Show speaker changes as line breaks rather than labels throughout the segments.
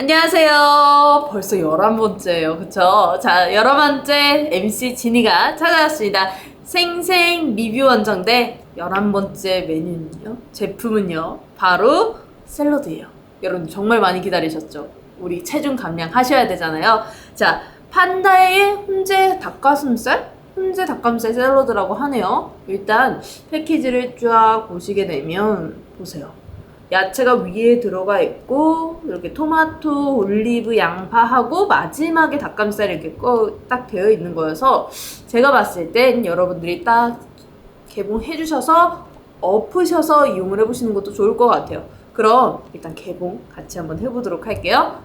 안녕하세요. 벌써 11번째예요. 그쵸? 자, 11번째 MC 진이가 찾아왔습니다. 생생 리뷰 원정대 11번째 메뉴는요. 제품은요. 바로 샐러드예요. 여러분 정말 많이 기다리셨죠? 우리 체중 감량 하셔야 되잖아요. 자, 판다의 훈제 닭가슴살? 훈제 닭가슴살 샐러드라고 하네요. 일단 패키지를 쫙 보시게 되면 보세요. 야채가 위에 들어가 있고 이렇게 토마토, 올리브, 양파하고 마지막에 닭가슴살이 이렇게 꺼- 딱 되어 있는 거여서 제가 봤을 땐 여러분들이 딱 개봉해 주셔서 엎으셔서 이용을 해보시는 것도 좋을 것 같아요. 그럼 일단 개봉 같이 한번 해보도록 할게요.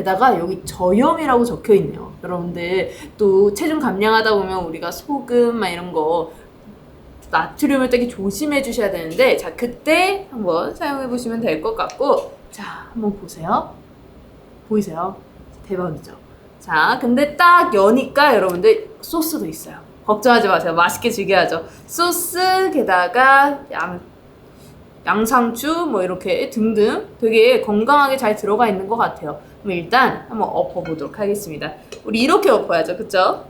게다가 여기 저염이라고 적혀 있네요. 여러분들 또 체중 감량하다 보면 우리가 소금 막 이런 거 나트륨을 되게 조심해 주셔야 되는데 자 그때 한번 사용해 보시면 될 것 같고 자 한번 보세요. 보이세요? 대박이죠. 자 근데 딱 여니까 여러분들 소스도 있어요. 걱정하지 마세요. 맛있게 즐겨야죠. 소스 게다가 양 양상추 뭐 이렇게 등등 되게 건강하게 잘 들어가 있는 것 같아요. 일단 한번 엎어보도록 하겠습니다. 우리 이렇게 엎어야죠, 그쵸?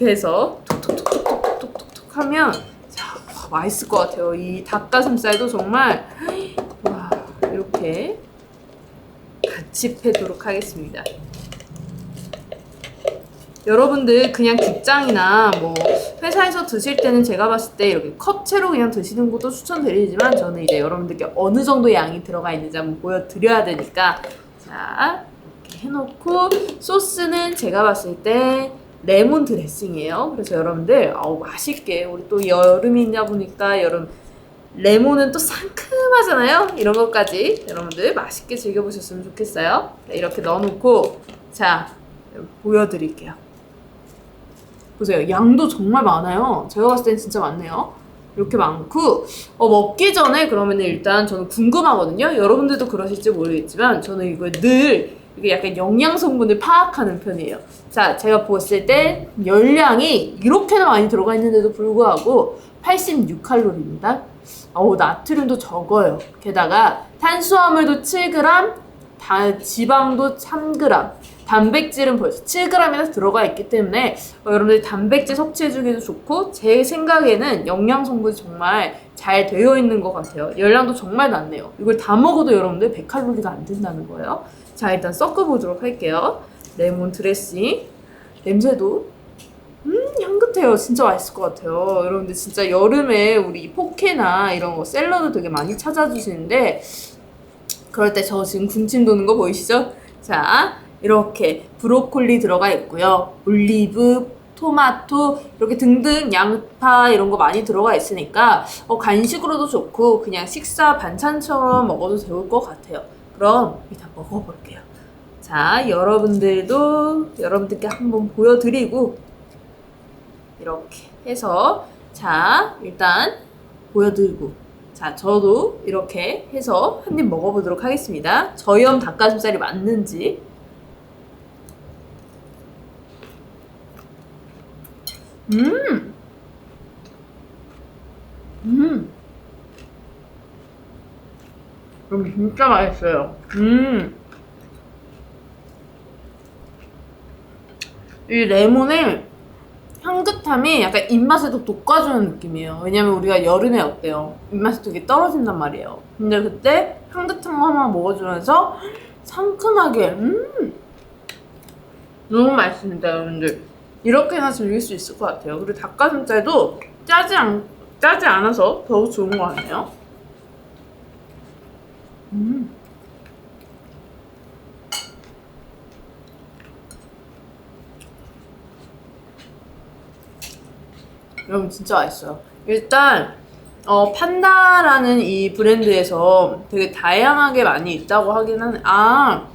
해서 톡톡톡톡톡톡톡 하면 자 와, 맛있을 것 같아요. 이 닭가슴살도 정말 와 이렇게 같이 패도록 하겠습니다. 여러분들 그냥 직장이나 뭐 회사에서 드실 때는 제가 봤을 때 이렇게 컵채로 그냥 드시는 것도 추천드리지만 저는 이제 여러분들께 어느 정도 양이 들어가 있는지 한번 보여드려야 되니까 자 이렇게 해놓고 소스는 제가 봤을 때 레몬 드레싱이에요. 그래서 여러분들 아우 맛있게 우리 또 여름이냐 보니까 여름 레몬은 또 상큼하잖아요. 이런 것까지 여러분들 맛있게 즐겨보셨으면 좋겠어요. 자, 이렇게 넣어놓고 자 보여드릴게요. 보세요. 양도 정말 많아요. 제가 봤을 땐 진짜 많네요. 이렇게 많고 어, 먹기 전에 그러면 일단 저는 궁금하거든요. 여러분들도 그러실지 모르겠지만 저는 이거 늘 이게 약간 영양 성분을 파악하는 편이에요. 자, 제가 봤을 때 열량이 이렇게나 많이 들어가 있는데도 불구하고 86칼로리입니다. 어우, 나트륨도 적어요. 게다가 탄수화물도 7g, 다, 지방도 3g, 단백질은 벌써 7g이나 들어가 있기 때문에 어, 여러분들 단백질 섭취해주기도 좋고 제 생각에는 영양 성분이 정말 잘 되어 있는 것 같아요. 열량도 정말 낮네요. 이걸 다 먹어도 여러분들 100칼로리가 안 된다는 거예요. 자 일단 섞어보도록 할게요. 레몬 드레싱 냄새도 음 향긋해요. 진짜 맛있을 것 같아요. 여러분들 진짜 여름에 우리 포케나 이런 거 샐러드 되게 많이 찾아주시는데 그럴 때 저 지금 군침 도는 거 보이시죠? 자, 이렇게 브로콜리 들어가 있고요. 올리브, 토마토, 이렇게 등등 양파 이런 거 많이 들어가 있으니까 어, 간식으로도 좋고 그냥 식사 반찬처럼 먹어도 좋을 것 같아요. 그럼 일단 먹어볼게요. 자, 여러분들도 여러분들께 한번 보여드리고 이렇게 해서 자, 일단 보여드리고 자, 저도 이렇게 해서 한 입 먹어보도록 하겠습니다. 저염 닭가슴살이 맞는지. 음! 음! 여러분, 진짜 맛있어요. 음! 이 레몬의 향긋함이 약간 입맛을 더 돋궈주는 느낌이에요. 왜냐면 우리가 여름에 어때요? 입맛이 되게 떨어진단 말이에요. 근데 그때 향긋한 거 하나 먹어주면서 상큼하게, 음! 너무 맛있습니다, 여러분들. 이렇게나 즐길 수 있을 것 같아요. 그리고 닭가슴살도 짜지 않, 짜지 않아서 더욱 좋은 것 같네요. 음. 여러분 진짜 맛있어요. 일단 어 판다라는 이 브랜드에서 되게 다양하게 많이 있다고 하긴 하네. 아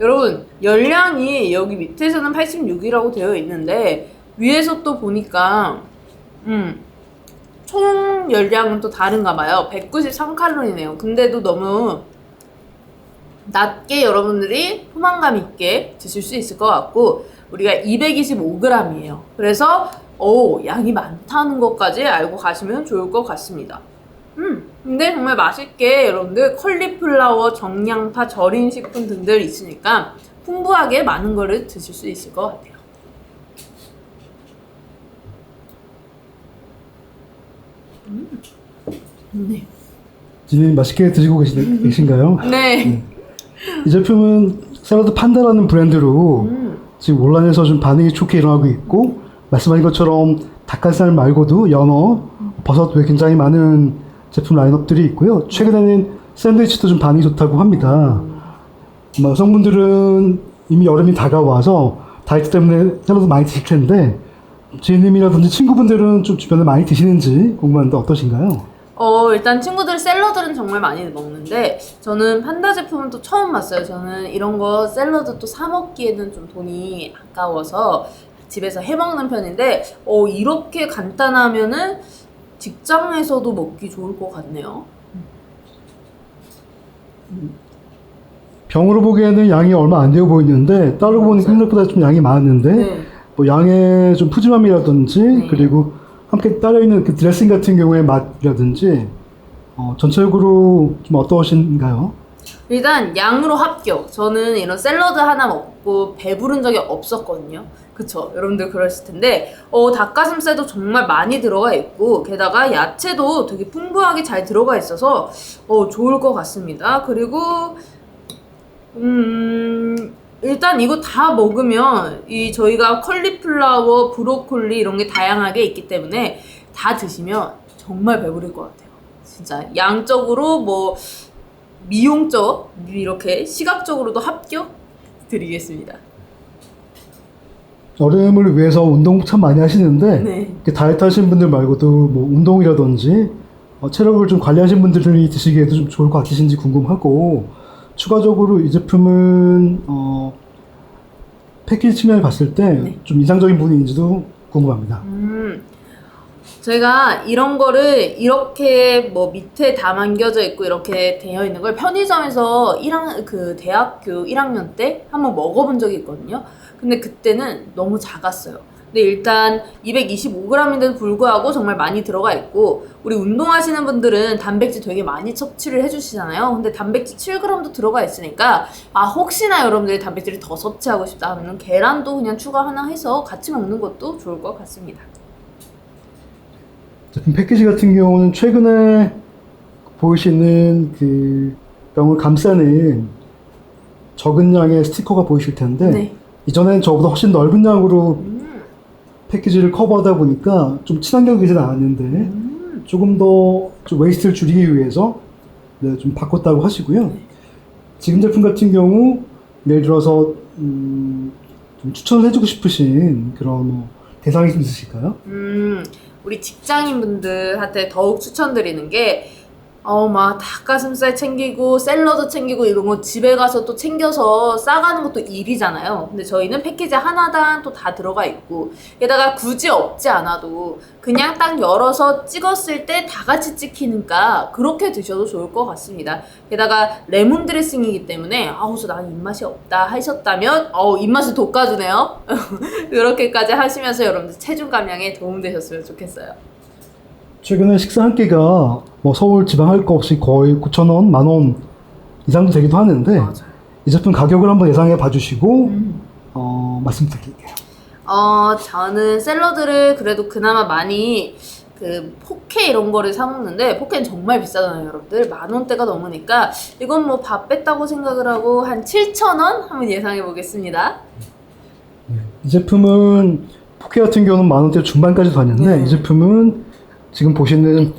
여러분 열량이 여기 밑에서는 86이라고 되어 있는데 위에서 또 보니까 음 총 열량은 또 다른가 봐요. 193칼로리네요. 근데도 너무 낮게 여러분들이 포만감 있게 드실 수 있을 것 같고 우리가 225g이에요. 그래서 오 양이 많다는 것까지 알고 가시면 좋을 것 같습니다. 음, 근데 정말 맛있게 여러분들 컬리플라워, 정량파, 절인 식품 등들 있으니까 풍부하게 많은 거를 드실 수 있을 것 같아요. 음, 네.
지금 맛있게 드시고 계시, 계신가요?
네.
이 제품은 샐러드 판다라는 브랜드로
음,
지금 온라인에서 좀 반응이 좋게 일어나고 있고 말씀하신 것처럼 닭가슴살 말고도 연어, 버섯 외 굉장히 많은 제품 라인업들이 있고요. 최근에는 샌드위치도 좀 반응이 좋다고 합니다. 아마 여성분들은 이미 여름이 다가와서 다이어트 때문에 샐러드 많이 드실 텐데 지인님이라든지 친구분들은 좀 주변에 많이 드시는지 궁금한데 어떠신가요?
어, 일단 친구들 샐러드는 정말 많이 먹는데 저는 판다 제품은 또 처음 봤어요. 저는 이런 거 샐러드 또 사 먹기에는 좀 돈이 아까워서 집에서 해 먹는 편인데 어, 이렇게 간단하면은 직장에서도 먹기 좋을 것 같네요.
병으로 보기에는 양이 얼마 안 되어 보이는데 따르고 보니까 생각보다 좀 양이 많은데
네.
뭐 양의 좀 푸짐함이라든지
네.
그리고 함께 따려 있는 그 드레싱 같은 경우의 맛이라든지 어, 전체적으로 좀 어떠신가요?
일단 양으로 합격. 저는 이런 샐러드 하나 먹고 배부른 적이 없었거든요. 그쵸? 여러분들 그러실 텐데, 어, 닭가슴살도 정말 많이 들어가 있고, 게다가 야채도 되게 풍부하게 잘 들어가 있어서, 어, 좋을 것 같습니다. 그리고, 음, 일단 이거 다 먹으면, 이 저희가 컬리플라워, 브로콜리 이런 게 다양하게 있기 때문에, 다 드시면 정말 배부를 것 같아요. 진짜 양적으로 뭐, 미용적 이렇게 시각적으로도 합격 드리겠습니다.
여름을 위해서 운동 참 많이 하시는데
네.
다이어트 하시는 분들 말고도 뭐 운동이라든지 어, 체력을 좀 관리하시는 분들이 드시기에도 좀 좋을 것 같으신지 궁금하고 추가적으로 이 제품은 어, 패키지 측면을 봤을 때
네.
좀 인상적인 부분인지도 궁금합니다.
음, 제가 이런 거를 이렇게 뭐 밑에 다 남겨져 있고 이렇게 되어 있는 걸 편의점에서 1학 그 대학교 1학년 때 한번 먹어본 적이 있거든요. 근데 그때는 너무 작았어요. 근데 일단 225g인데도 불구하고 정말 많이 들어가 있고 우리 운동하시는 분들은 단백질 되게 많이 섭취를 해주시잖아요. 근데 단백질 7g도 들어가 있으니까 아 혹시나 여러분들이 단백질을 더 섭취하고 싶다 하면 계란도 그냥 추가 하나 해서 같이 먹는 것도 좋을 것 같습니다.
제품 패키지 같은 경우는 최근에 보이시는 그 병을 감싸는 적은 양의 스티커가 보이실 텐데
네.
이전엔 저보다 훨씬 넓은 양으로
음,
패키지를 커버하다 보니까 좀 친환경이진 않았는데
음.
조금 더 좀 웨이스트를 줄이기 위해서 네, 좀 바꿨다고 하시고요. 지금 제품 같은 경우 예를 들어서 음, 좀 추천을 해주고 싶으신 그런 뭐 대상이 좀 있으실까요?
음, 우리 직장인분들한테 더욱 추천드리는 게, 어, 막, 닭가슴살 챙기고, 샐러드 챙기고, 이런 거 집에 가서 또 챙겨서 싸가는 것도 일이잖아요. 근데 저희는 패키지 하나당 또 다 들어가 있고, 게다가 굳이 없지 않아도, 그냥 딱 열어서 찍었을 때 다 같이 찍히니까, 그렇게 드셔도 좋을 것 같습니다. 게다가 레몬 드레싱이기 때문에, 아우, 저 나는 입맛이 없다 하셨다면, 어우, 입맛을 돋궈주네요. 그렇게까지 하시면서 여러분들 체중 감량에 도움되셨으면 좋겠어요.
최근에 식사 한 끼가 뭐 서울 지방 할 거 없이 거의 9,000원, 만 원 이상도 되기도 하는데 이 제품 가격을 한번 예상해 봐주시고 어, 말씀 드릴게요.
어, 저는 샐러드를 그래도 그나마 많이 그 포케 이런 거를 사 먹는데 포케는 정말 비싸잖아요, 여러분들. 만 원대가 넘으니까 이건 뭐 밥 뺐다고 생각을 하고 한 7천 원 한번 예상해 보겠습니다.
이 제품은 포케 같은 경우는 만 원대 중반까지 다녔는데
네.
이 제품은 지금 보시는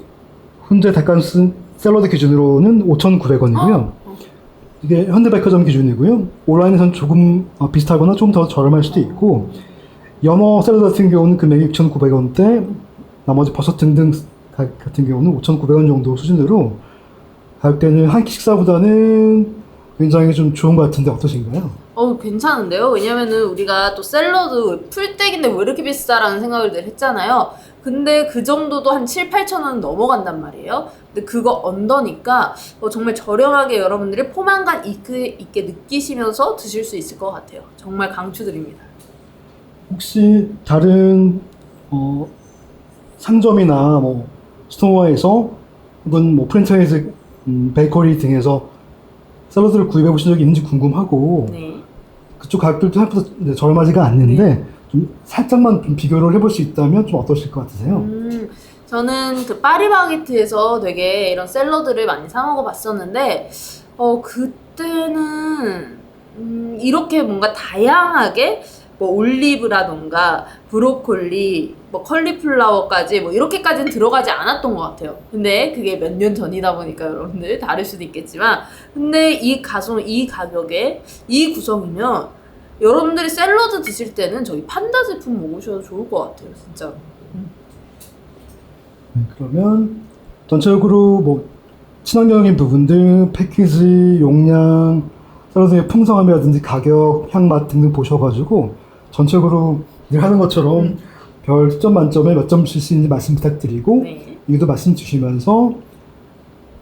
훈제 닭가슴 샐러드 기준으로는 5,900원이고요. 이게 현대백화점 기준이고요. 온라인에서는 조금 어, 비슷하거나 조금 더 저렴할 수도 있고 연어 샐러드 같은 경우는 금액이 6,900원대 나머지 버섯 등등 가- 같은 경우는 5,900원 정도 수준으로 가격대는 한 끼 식사보다는 굉장히 좀 좋은 것 같은데 어떠신가요?
어, 괜찮은데요? 왜냐면은 우리가 또 샐러드 풀떼기인데 왜 이렇게 비싸라는 생각을 늘 했잖아요. 근데 그 정도도 한 7, 8천 원 넘어간단 말이에요. 근데 그거 언더니까 어, 정말 저렴하게 여러분들이 포만감 있게, 있게 느끼시면서 드실 수 있을 것 같아요. 정말 강추드립니다.
혹시 다른 어, 상점이나 뭐 스토어에서 혹은 뭐 프랜차이즈 음, 베이커리 등에서 샐러드를 구입해 보신 적이 있는지 궁금하고
네.
그쪽 가격들도 생각보다 저렴하지가 않는데 좀 살짝만 좀 비교를 해볼 수 있다면 좀 어떠실 것 같으세요?
음, 저는 그 파리바게트에서 되게 이런 샐러드를 많이 사 먹어봤었는데, 어, 그때는, 음, 이렇게 뭔가 다양하게, 뭐, 올리브라던가, 브로콜리, 뭐, 컬리플라워까지, 뭐, 이렇게까지는 들어가지 않았던 것 같아요. 근데 그게 몇 년 전이다 보니까 여러분들 다를 수도 있겠지만, 근데 이 가성, 이 가격에, 이 구성이면, 여러분들이 샐러드 드실 때는 저희 판다 제품 먹으셔도 좋을 것 같아요, 진짜.
네, 그러면 전체적으로 뭐 친환경적인 부분들, 패키지, 용량, 샐러드의 풍성함이라든지 가격, 향맛 등등 보셔가지고 전체적으로 늘 하는 것처럼
음.
별 10점 만점에 몇 점 줄 수 있는지 말씀 부탁드리고
네.
이것도 말씀 주시면서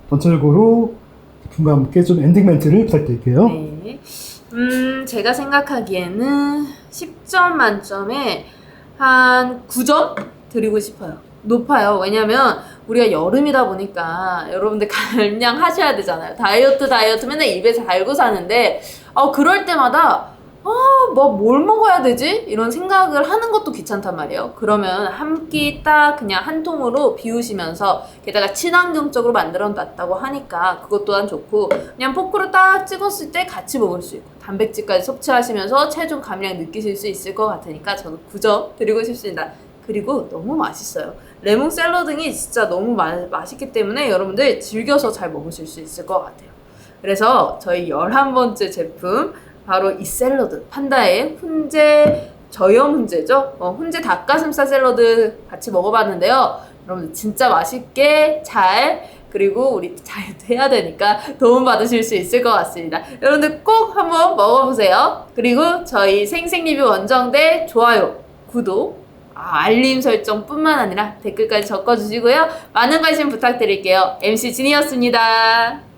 전체적으로 제품과 함께 좀 엔딩 멘트를 부탁드릴게요.
네. 음, 제가 생각하기에는 10점 만점에 한 9점 드리고 싶어요. 높아요. 왜냐면 우리가 여름이다 보니까 여러분들 감량 하셔야 되잖아요. 다이어트 다이어트 맨날 입에서 달고 사는데 어 그럴 때마다 아뭐 뭘 먹어야 되지? 이런 생각을 하는 것도 귀찮단 말이에요. 그러면 한 끼 딱 그냥 한 통으로 비우시면서 게다가 친환경적으로 만들어 놨다고 하니까 그것 또한 좋고 그냥 포크로 딱 찍었을 때 같이 먹을 수 있고 단백질까지 섭취하시면서 체중 감량 느끼실 수 있을 것 같으니까 저는 9점 드리고 싶습니다. 그리고 너무 맛있어요. 레몬 샐러드이 진짜 너무 마, 맛있기 때문에 여러분들 즐겨서 잘 먹으실 수 있을 것 같아요. 그래서 저희 11번째 제품 바로 이 샐러드 판다의 훈제 저염 훈제죠. 어, 훈제 닭가슴살 샐러드 같이 먹어봤는데요. 여러분들 진짜 맛있게 잘 그리고 우리 다이어트 해야 되니까 도움 받으실 수 있을 것 같습니다. 여러분들 꼭 한번 먹어보세요. 그리고 저희 생생리뷰 원정대 좋아요, 구독, 아, 알림 설정뿐만 아니라 댓글까지 적어주시고요. 많은 관심 부탁드릴게요. MC 진이었습니다.